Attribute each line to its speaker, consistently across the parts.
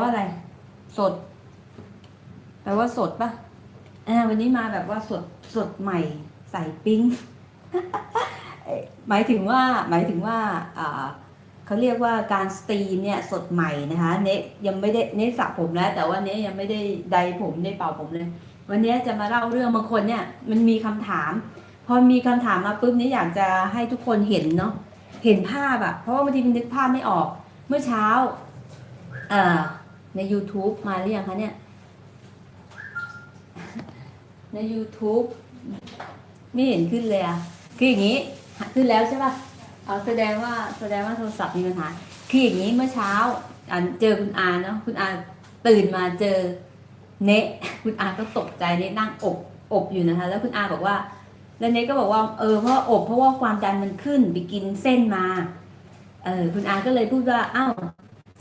Speaker 1: ว่าอะไร สด แปลว่าสดปะอ่าวันนี้มาแบบว่าสดสดใหม่ ใส่ปิ้ง หมายถึงว่าหมายถึงว่าอ่าเขาเรียกว่าการสตรีมเนี่ยสดใหม่นะคะเนยังไม่ได้เนสระผมแล้ว แต่ว่าเนยังไม่ได้ใดผมได้เป่าผมเลย วันนี้จะมาเล่าเรื่องบางคนเนี่ยมันมีคำถาม พอมีคำถามมาปุ๊บนี่อยากจะให้ทุกคนเห็นเนาะเห็นภาพอะเพราะว่าบางทีมันนึกภาพไม่ออก เมื่อเช้าเอ่อ ใน YouTube มาหรือยังคะเนี่ย ใน YouTube ไม่เห็นขึ้นเลยอะคืออย่างนี้ ขึ้นแล้วใช่ปะเอาแสดงว่าแสดงว่าโทรศัพท์มีปัญหาคืออย่างนี้เมื่อเช้าอันเจอคุณอาเนาะคุณอาตื่นมาเจอเนะคุณอาก็ตกใจเนะนั่งอบอบอยู่นะคะ แล้วคุณอาบอกว่า แล้วเนะก็บอกว่าเออเพราะอบเพราะว่าความดันมันขึ้นไปกินเส้นมาเออคุณอาก็เลยพูดว่าอ้าว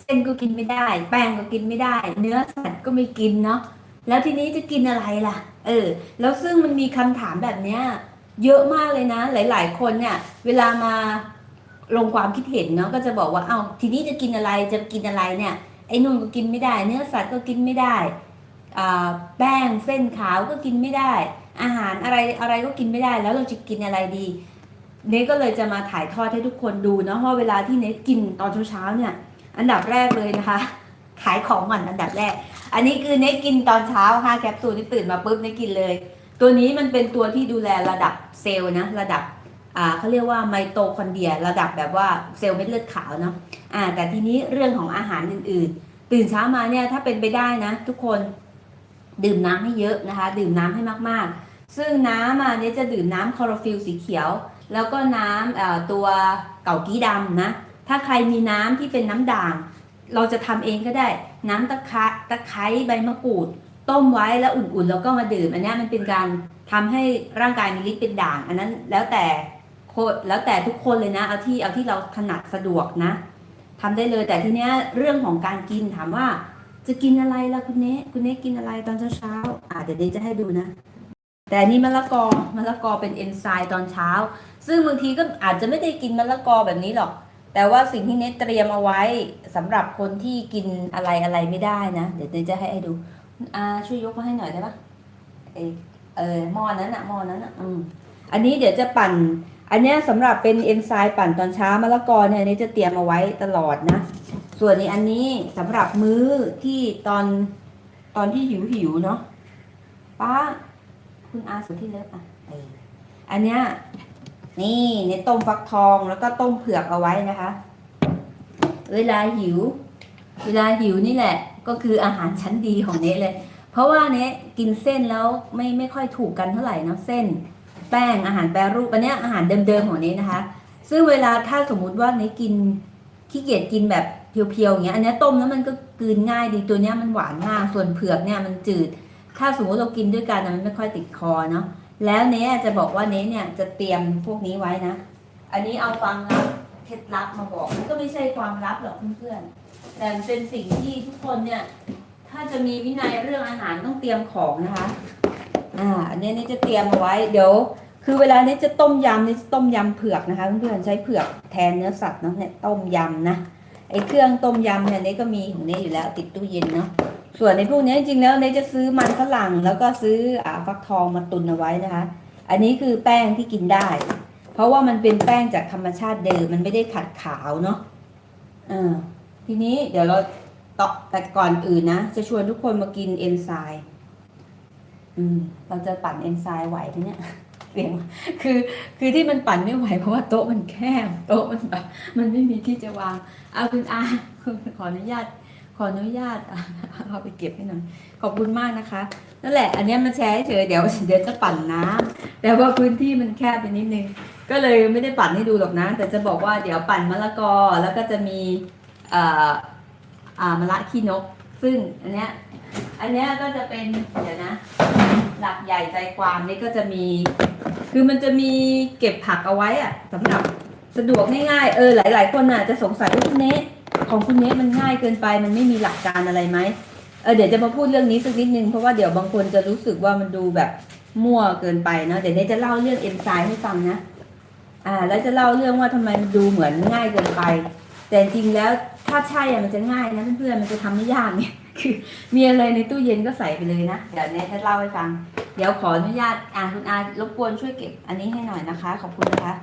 Speaker 1: เส้นก็กินไม่ได้ แป้งก็กินไม่ได้ เนื้อสัตว์ก็ไม่กินเนาะแล้วทีนี้จะกินอะไรล่ะ เออ แล้วซึ่งมันมีคำถามแบบเนี้ยเยอะมากเลยนะ หลาย ๆ คนเนี่ย เวลามาลงความคิดเห็นเนาะก็จะบอกว่า เอ้าทีนี้จะกินอะไรจะกินอะไรเนี่ย ไอ้นุ่นก็กินไม่ได้ เนื้อสัตว์ก็กินไม่ได้แป้งเส้นขาวก็กินไม่ได้ อาหารอะไรอะไรก็กินไม่ได้ แล้วเราจะกินอะไรดี เนก็เลยจะมาถ่ายทอดให้ทุกคนดูเนาะเพราะเวลาที่เนกินตอนเช้าๆเนี่ย อันดับแรกเลยนะคะ ขายของก่อนอันดับแรก อันนี้คือเนกินตอนเช้าค่ะแคปซูลที่ตื่นมาปุ๊บเนกินเลย ตัวนี้มันเป็นตัวที่ดูแลระดับเซลล์นะ ระดับอ่าเขาเรียกว่าไมโตคอนเดรียระดับแบบว่าเซลล์เม็ดเลือดขาวเนาะอ่า แต่ทีนี้เรื่องของอาหารอื่นๆ ตื่นเช้ามาเนี่ยถ้าเป็นไปได้นะ ทุกคนดื่มน้ำให้เยอะนะคะ ดื่มน้ำให้มากๆ ซึ่งน้ำอะเนี่ยจะดื่มน้ำคลอโรฟิลสีเขียว แล้วก็น้ำตัวเก่ากี้ดำนะ ถ้าใครมีน้ำที่เป็นน้ำด่าง เราจะทำเองก็ได้ น้ำตะไคร้ตะไคร้ใบมะกรูด ต้มไว้แล้วอุ่นๆ แล้วก็มาดื่ม อันนี้มันเป็นการทำให้ร่างกายมีฤทธิ์เป็นด่าง อันนั้นแล้วแต่โคแล้วแต่ทุกคนเลยนะ เอาที่เอาที่เราถนัดสะดวกนะทำได้เลยแต่ทีเนี้ยเรื่องของการกินถามว่า จะกินอะไรล่ะคุณเนคุณเนกินอะไรตอนเช้าๆอ่าเดี๋ยวเดจะให้ดูนะแต่นี่มะละกอมะละกอเป็นเอนไซม์ตอนเช้า ซึ่งบางทีก็อาจจะไม่ได้กินมะละกอแบบนี้หรอก แต่ว่าสิ่งที่เนตเตรียมเอาไว้สำหรับคนที่กินอะไรอะไรไม่ได้นะ เดี๋ยวเนจะให้ให้ดูคุณอาช่วยยกมาให้หน่อยได้ปะเออเออหม้อนั้นอะหม้อนั้นอะอืมอันนี้เดี๋ยวจะปั่น อันเนี้ยสำหรับเป็นเอนไซม์ปั่นตอนเช้ามะละกอเนี่ยเนตจะเตรียมเอาไว้ตลอดนะ ส่วนในอันนี้สำหรับมื้อที่ตอนตอนที่หิวหิวเนาะป้าคุณอาสุดที่เลิฟอะอันเนี้ย นี่ในต้มฟักทองแล้วก็ต้มเผือกเอาไว้นะคะ เวลาหิว เวลาหิวนี่แหละ ก็คืออาหารชั้นดีของเนทเลย เพราะว่าเนทกินเส้นแล้วไม่ไม่ค่อยถูกกันเท่าไหร่นะเส้น แป้งอาหารแปรรูปอันเนี้ยอาหารเดิมๆของเนทนะคะ ซึ่งเวลาถ้าสมมุติว่าเนทกินขี้เกียจกินแบบเพียวๆอย่างเงี้ยอันนี้ต้มแล้วมันก็กลืนง่ายดีตัวเนี้ยมันหวานมากส่วนเผือกเนี่ยมันจืด ถ้าสมมติเรากินด้วยกันนะมันไม่ค่อยติดคอเนาะ แล้วเน้จะบอกว่าเน้เนี่ยจะเตรียมพวกนี้ไว้นะ อันนี้เอาความลับเคล็ดลับมาบอกมันก็ไม่ใช่ความลับหรอกเพื่อนๆ แต่เป็นสิ่งที่ทุกคนเนี่ย ถ้าจะมีวินัยเรื่องอาหารต้องเตรียมของนะคะ อ่าอันนี้นี่จะเตรียมเอาไว้เดี๋ยว คือเวลานี้จะต้มยำนี่จะต้มยำเผือกนะคะเพื่อนๆใช้เผือกแทนเนื้อสัตว์เนาะเนี่ยต้มยำนะไอ้เครื่องต้มยำเนี่ยนี่ก็มีของนี่อยู่แล้วติดตู้เย็นเนาะ ส่วนในพวกนี้จริงๆแล้วเนจะซื้อมันฝรั่งแล้วก็ซื้ออ่าฟักทองมาตุนเอาไว้นะคะ อันนี้คือแป้งที่กินได้ เพราะว่ามันเป็นแป้งจากธรรมชาติเดิมมันไม่ได้ขัดขาวเนาะเออทีนี้เดี๋ยวเราต่อแต่ก่อนอื่นนะ จะชวนทุกคนมากินเอนไซม์อืมเราจะปั่นเอนไซม์ไหวไหมเนี่ยเสียงคือคือที่มันปั่นไม่ไหวเพราะว่าโต๊ะมันแคบโต๊ะมันแบบมันไม่มีที่จะวางเอาคุณอาคุณขออนุญาต ขออนุญาตเอาไปเก็บให้หน่อยขอบคุณมากนะคะ นั่นแหละ อันนี้ยมาแชร์ให้เฉยเดี๋ยวเดี๋ยวจะปั่นน้ำแต่ว่าพื้นที่มันแคบไปนิดนึง ก็เลยไม่ได้ปั่นให้ดูหรอกนะ แต่จะบอกว่าเดี๋ยวปั่นมะละกอแล้วก็จะมีเอ่ออ่ามะละขี้นก ซึ่งอันเนี้ยอันเนี้ยก็จะเป็นเดี๋ยวนะ หลักใหญ่ใจความนี่ก็จะมี คือมันจะมีเก็บผักเอาไว้อะสำหรับสะดวกง่ายๆเออหลาย ๆ คนน่ะจะสงสัยว่าคุณเนส ของคุณเนสมันง่ายเกินไป มันไม่มีหลักการอะไรไหมเออเดี๋ยวจะมาพูดเรื่องนี้สักนิดนึงเพราะว่าเดี๋ยวบางคนจะรู้สึกว่ามันดูแบบมั่วเกินไปเนาะเดี๋ยวเนสจะเล่าเรื่องเอนไซม์ให้ฟังนะอ่าแล้วจะเล่าเรื่องว่าทำไมมันดูเหมือนง่ายเกินไป แต่จริงแล้วถ้าใช่อะมันจะง่ายนะเพื่อนๆมันจะทำไม่ยากเนี่ยคือมีอะไรในตู้เย็นก็ใส่ไปเลยนะเดี๋ยวเนทจะเล่าให้ฟัง เดี๋ยวขออนุญาตอ่าคุณอารบกวนช่วยเก็บอันนี้ให้หน่อยนะคะ ขอบคุณนะคะ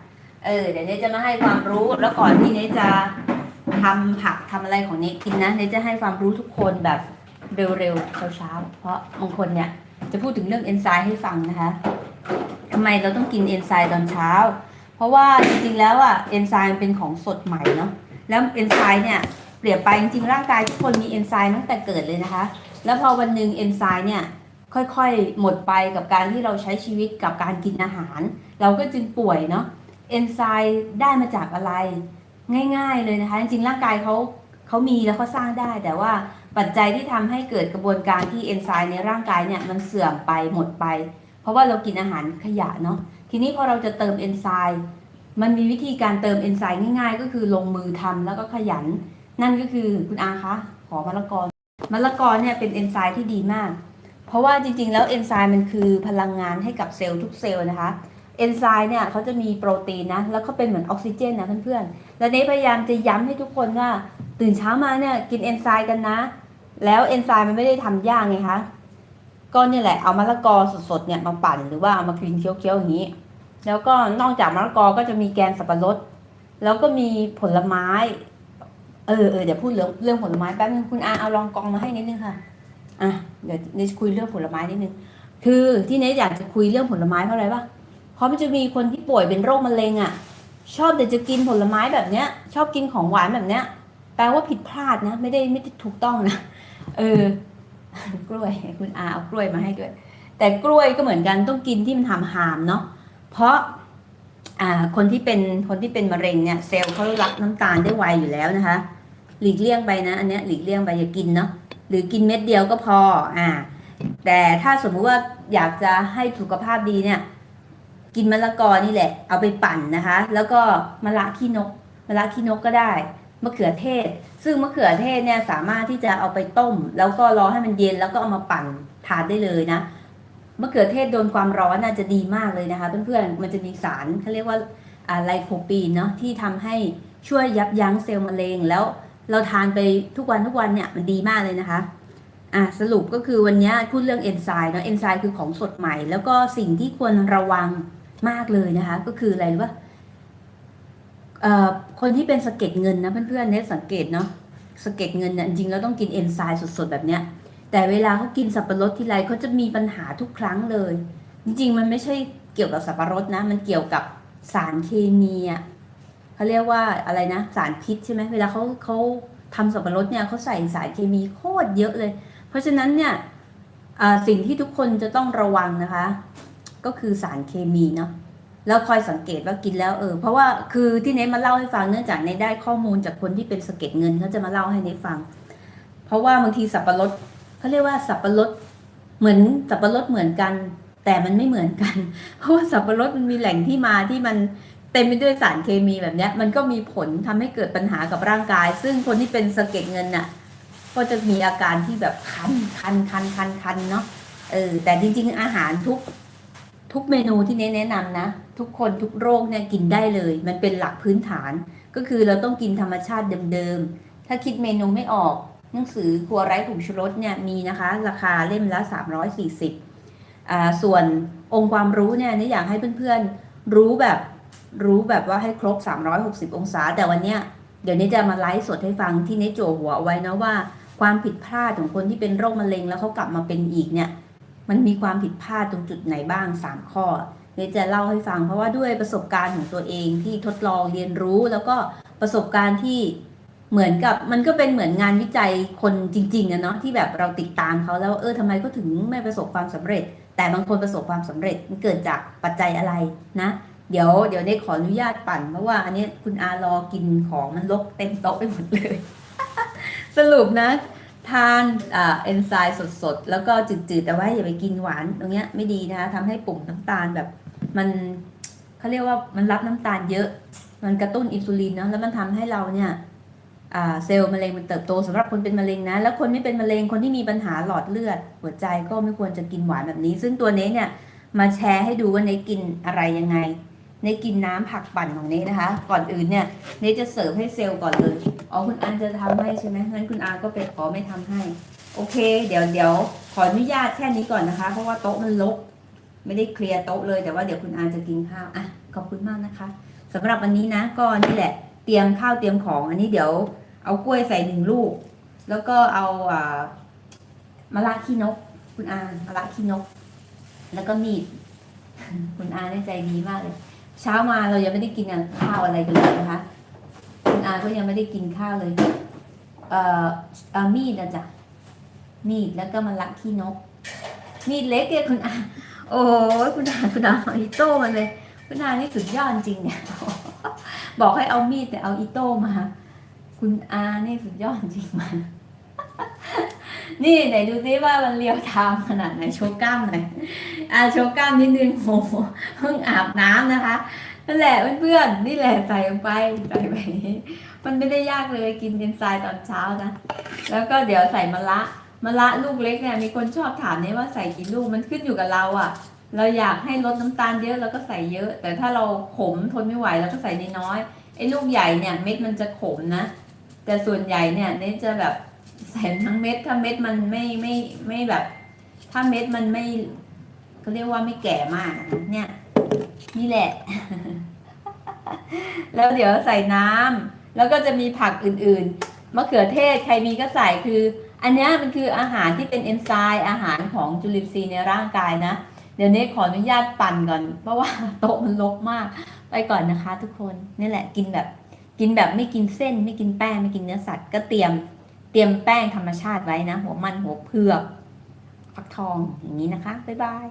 Speaker 1: เออเดี๋ยวเนทจะมาให้ความรู้แล้วก่อนที่เนทจะ ทำผักทำอะไรของเนกินนะเนจะให้ความรู้ทุกคนแบบเร็วๆเช้าๆเพราะบางคนเนี่ยจะพูดถึงเรื่องเอนไซม์ให้ฟังนะคะทำไมเราต้องกินเอนไซม์ตอนเช้า เพราะว่าจริงๆแล้วอะเอนไซม์เป็นของสดใหม่เนาะแล้วเอนไซม์เนี่ยเปรียบไปจริงๆร่างกายทุกคนมีเอนไซม์ตั้งแต่เกิดเลยนะคะ แล้วพอวันหนึ่งเอนไซม์เนี่ยค่อยๆ หมดไปกับการที่เราใช้ชีวิตกับการกินอาหาร เราก็จึงป่วยเนาะเอนไซม์ได้มาจากอะไร ง่าย ๆ เลยนะคะ จริงๆร่างกายเขาเขามีแล้วเขาสร้างได้ แต่ว่าปัจจัยที่ทำให้เกิดกระบวนการที่เอนไซม์ในร่างกายเนี่ยมันเสื่อมไปหมดไป เพราะว่าเรากินอาหารขยะเนาะทีนี้พอเราจะเติมเอนไซม์มันมีวิธีการเติมเอนไซม์ง่าย ๆ ก็คือลงมือทำแล้วก็ขยัน นั่นก็คือคุณอาคะขอมะละกอมะละกอเนี่ยเป็นเอนไซม์ที่ดีมาก เพราะว่าจริงๆ แล้วเอนไซม์มันคือพลังงานให้กับเซลล์ทุกเซลล์นะคะ เอนไซม์เนี่ยเขาจะมีโปรตีนนะ แล้วก็เป็นเหมือนออกซิเจนนะเพื่อนๆ แล้วเนพยายามจะย้ำให้ทุกคนว่า ตื่นเช้ามาเนี่ยกินเอนไซม์กันนะ แล้วเอนไซม์มันไม่ได้ทำยากไงคะ ก็เนี่ยแหละเอามะละกอสดๆเนี่ยมาปั่นหรือว่าเอามากินเคี้ยวๆอย่างนี้ แล้วก็นอกจากมะละกอก็จะมีแกนสับปะรด แล้วก็มีผลไม้ เออเออเดี๋ยวพูดเรื่องเรื่องผลไม้แป๊บนึงคุณอาเอาลองกองมาให้นิดนึงค่ะ อะเดี๋ยวเนคุยเรื่องผลไม้นิดนึง คือที่เนทอยากจะคุยเรื่องผลไม้เพราะอะไรปะ เพราะมันจะมีคนที่ป่วยเป็นโรคมะเร็งอะ ชอบแต่จะกินผลไม้แบบเนี้ย ชอบกินของหวานแบบเนี้ย แปลว่าผิดพลาดนะ ไม่ได้ไม่ได้ถูกต้องนะ เออกล้วยคุณอาเอากล้วยมาให้ด้วย แต่กล้วยก็เหมือนกันต้องกินที่มันหามหามเนาะเพราะอ่าคนที่เป็นคนที่เป็นมะเร็งเนี่ยเซลล์เขารับน้ำตาลได้ไวอยู่แล้วนะคะ หลีกเลี่ยงไปนะ อันเนี้ยหลีกเลี่ยงไปอย่ากินเนาะหรือกินเม็ดเดียวก็พออ่าแต่ถ้าสมมุติว่าอยากจะให้สุขภาพดีเนี่ย กินมะละกอนี่แหละ เอาไปปั่นนะคะ แล้วก็มะระขี้นกมะระขี้นกก็ได้มะเขือเทศ ซึ่งมะเขือเทศเนี่ยสามารถที่จะเอาไปต้ม แล้วก็รอให้มันเย็นแล้วก็เอามาปั่นทานได้เลยนะมะเขือเทศโดนความร้อนน่าจะดีมากเลยนะคะเพื่อนๆมันจะมีสารเขาเรียกว่าอ่าไลโคปีนเนาะที่ทำให้ช่วยยับยั้งเซลล์มะเร็งแล้วเราทานไปทุกวันทุกวันเนี่ยมันดีมากเลยนะคะอะสรุปก็คือวันนี้พูดเรื่องเอนไซม์เนาะเอนไซม์คือของสดใหม่ แล้วก็สิ่งที่ควรระวัง มากเลยนะคะ ก็คืออะไรรู้ป่ะคนที่เป็นสะเก็ดเงินนะเพื่อนๆเนี่ยสังเกตเนาะสะเก็ดเงินเนี่ยจริงๆเราต้องกินเอนไซม์สดๆแบบเนี้ย แต่เวลาเขากินสับปะรดทีไรเขาจะมีปัญหาทุกครั้งเลย จริงๆมันไม่ใช่เกี่ยวกับสับปะรดนะ มันเกี่ยวกับสารเคมีอะเขาเรียกว่าอะไรนะ สารพิษใช่ไหมเวลาเขาเขาทำสับปะรดเนี่ยเขาใส่สารเคมีโคตรเยอะเลย เพราะฉะนั้นเนี่ยสิ่งที่ทุกคนจะต้องระวังนะคะ ก็คือสารเคมีเนาะแล้วคอยสังเกตว่ากินแล้วเออเพราะว่าคือที่เนทมาเล่าให้ฟังเนื่องจากเนได้ข้อมูลจากคนที่เป็นสะเก็ดเงินเขาจะมาเล่าให้เนทฟัง เพราะว่าบางทีสับปะรดเขาเรียกว่าสับปะรดเหมือนสับปะรดเหมือนกัน แต่มันไม่เหมือนกัน เพราะว่าสับปะรดมันมีแหล่งที่มาที่มันเต็มไปด้วยสารเคมีแบบเนี้ยมันก็มีผลทำให้เกิดปัญหากับร่างกาย ซึ่งคนที่เป็นสะเก็ดเงินน่ะ ก็จะมีอาการที่แบบคันคันคันคันคันเนาะเออแต่จริง ๆ อาหารทุก ทุกเมนูที่เน้นแนะนำนะ ทุกคนทุกโรคเนี่ยกินได้เลย มันเป็นหลักพื้นฐาน ก็คือเราต้องกินธรรมชาติเดิมๆ ถ้าคิดเมนูไม่ออก หนังสือครัวไร้ผงชูรสเนี่ยมีนะคะ ราคาเล่มละ 340อ่าส่วนองค์ความรู้เนี่ยนี่อยากให้เพื่อนๆรู้แบบรู้แบบว่าให้ครบ 360 องศา แต่วันเนี้ยเดี๋ยวนี้จะมาไลฟ์สดให้ฟังที่เนโจหัวเอาไว้นะว่า ความผิดพลาดของคนที่เป็นโรคมะเร็งแล้วเขากลับมาเป็นอีกเนี่ย มันมีความผิดพลาดตรงจุดไหนบ้าง 3 ข้อเนยจะเล่าให้ฟังเพราะว่าด้วยประสบการณ์ของตัวเองที่ทดลองเรียนรู้แล้วก็ประสบการณ์ที่เหมือนกับมันก็เป็นเหมือนงานวิจัยคนจริงๆอะเนาะที่แบบเราติดตามเขาแล้วเออทำไมเขาถึงไม่ประสบความสำเร็จ แต่บางคนประสบความสำเร็จมันเกิดจากปัจจัยอะไรนะ เดี๋ยวเดี๋ยวได้ขออนุญาตปั่นเพราะว่าอันนี้คุณอารอกินของมันลกเต็มโต๊ะไปหมดเลย สรุปนะ ทานเอนไซม์สดๆ แล้วก็จืดๆ แต่ว่าอย่าไปกินหวานตรงเนี้ยไม่ดีนะคะทำให้ปุ่มน้ำตาลแบบมันเขาเรียกว่ามันรับน้ำตาลเยอะ มันกระตุ้นอินซูลินเนาะแล้วมันทำให้เราเนี่ยเซลล์มะเร็งมันเติบโตสำหรับคนเป็นมะเร็งนะ แล้วคนไม่เป็นมะเร็งคนที่มีปัญหาหลอดเลือด หัวใจก็ไม่ควรจะกินหวานแบบนี้ ซึ่งตัวเนี้เนี่ยมาแชร์ให้ดูว่าเนกินอะไรยังไง เนกินน้ำผักปั่นของเนนะคะ ก่อนอื่นเนี่ยเนจะเสิร์ฟให้เซลล์ก่อนเลยอ๋อคุณอาจะทำให้ใช่ไหมงั้นคุณอาก็ไปขอไม่ทำให้ โอเค เดี๋ยวเดี๋ยวขออนุญาตแค่นี้ก่อนนะคะ เพราะว่าโต๊ะมันรกไม่ได้เคลียร์โต๊ะเลยแต่ว่าเดี๋ยวคุณอาจะกินข้าวอะขอบคุณมากนะคะสำหรับวันนี้นะก็นี่แหละ เตรียมข้าวเตรียมของอันนี้เดี๋ยวเอากล้วยใส่หนึ่งลูก แล้วก็เอาอ่ามะระขี้นก คุณอามะระขี้นก แล้วก็มีด คุณอาได้ใจดีมากเลย เช้ามาเรายังไม่ได้กินข้าวอะไรกันเลยนะคะคุณอาก็ยังไม่ได้กินข้าวเลย เอ่อเอามีดนะจ๊ะมีดแล้วก็มะระขี้นก มีดเล็กเนี่ยคุณอาโอ้ยคุณอาคุณอาเอาอีโต้มันเลย คุณอานี่สุดยอดจริงเนี่ยบอกให้เอามีดแต่เอาอีโต้มา คุณอานี่สุดยอดจริงมา นี่ไหนดูซิว่ามันเรียวไทม์ขนาดไหนโชว์กล้ามหน่อยอ่าโชว์กล้ามนิดนึงโหเพิ่งอาบน้ำนะคะนั่นแหละเพื่อนๆนี่แหละใส่ลงไปใส่ไปมันไม่ได้ยากเลยกินเอนไซม์ตอนเช้านะ แล้วก็เดี๋ยวใส่มะระมะระลูกเล็กเนี่ยมีคนชอบถามเนี่ยว่าใส่กี่ลูกมันขึ้นอยู่กับเราอะ่ะ เราอยากให้ลดน้ำตาลเยอะเราก็ใส่เยอะ แต่ถ้าเราขมทนไม่ไหวเราก็ใส่น้อยไอ้ลูกใหญ่เนี่ยเม็ดมันจะขมนะ แต่ส่วนใหญ่เนี่ยเนยจะแบบ ใส่ทั้งเม็ด ถ้าเม็ดมันไม่ไม่ไม่แบบ ถ้าเม็ดมันไม่เขาเรียกว่าไม่แก่มากเนี่ย นี่แหละ แล้วเดี๋ยวใส่น้ำแล้วก็จะมีผักอื่นๆมะเขือเทศใครมีก็ใส่คือ อันนี้มันคืออาหารที่เป็นเอนไซม์อาหารของจุลินทรีย์ในร่างกายนะเดี๋ยวนี้ขออนุญาตปั่นก่อน เพราะว่าโต๊ะมันรกมาก ไปก่อนนะคะ ทุกคนนี่แหละกินแบบ กินแบบไม่กินเส้น ไม่กินแป้งไม่กินเนื้อสัตว์ก็เตรียม รียมแป้งธรรมชาติไว้นะ หัวมันหัวเผือก ฟักทองอย่างนี้นะคะ บ๊ายบาย